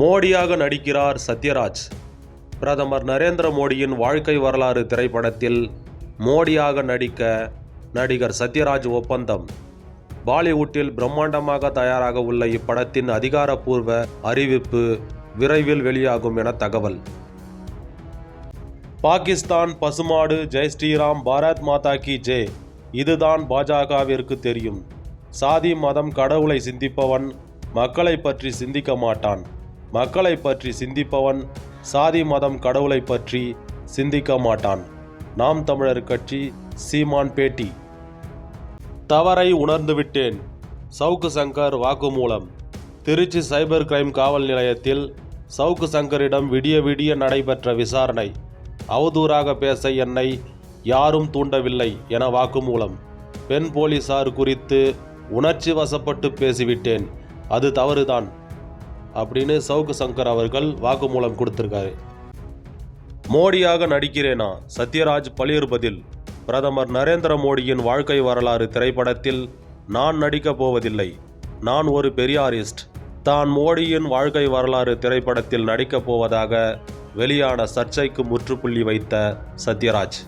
மோடியாக நடிக்கிறார் சத்யராஜ். பிரதமர் நரேந்திர மோடியின் வாழ்க்கை வரலாறு திரைப்படத்தில் மோடியாக நடிக்க நடிகர் சத்யராஜ் ஒப்பந்தம். பாலிவுட்டில் பிரம்மாண்டமாக தயாராக உள்ள இப்படத்தின் அதிகாரப்பூர்வ அறிவிப்பு விரைவில் வெளியாகும் என தகவல். பாகிஸ்தான் பசுமாடு ஜெய் ஸ்ரீராம் பாரத் மாதா கி ஜே. இதுதான் பாஜகவிற்கு தெரியும். சாதி மதம் கடவுளை சிந்திப்பவன் மக்களை பற்றி சிந்திக்க மாட்டான். மக்களை பற்றி சிந்திப்பவன் சாதி மதம் கடவுளை பற்றி சிந்திக்க மாட்டான். நாம் தமிழர் கட்சி சீமான் பேட்டி. தவறை உணர்ந்துவிட்டேன். சவுக்கு சங்கர் வாக்குமூலம். திருச்சி சைபர் கிரைம் காவல் நிலையத்தில் சவுக்கு சங்கரிடம் விடிய விடிய நடைபெற்ற விசாரணை. அவதூறாக பேச என்னை யாரும் தூண்டவில்லை என வாக்குமூலம். பெண் போலீசார் குறித்து உணர்ச்சி வசப்பட்டு பேசிவிட்டேன். அது தவறுதான். அப்படின்னு சவுக்கு சங்கர் அவர்கள் வாக்குமூலம் கொடுத்திருக்காரு. மோடியாக நடிக்கிறேனா? சத்யராஜ் பளிர் பதில் பிரதமர் நரேந்திர மோடியின் வாழ்க்கை வரலாறு திரைப்படத்தில் நான் நடிக்கப் போவதில்லை. நான் ஒரு பெரியாரிஸ்ட். தான் மோடியின் வாழ்க்கை வரலாறு திரைப்படத்தில் நடிக்கப் போவதாக வெளியான சர்ச்சைக்கு முற்றுப்புள்ளி வைத்த சத்யராஜ்.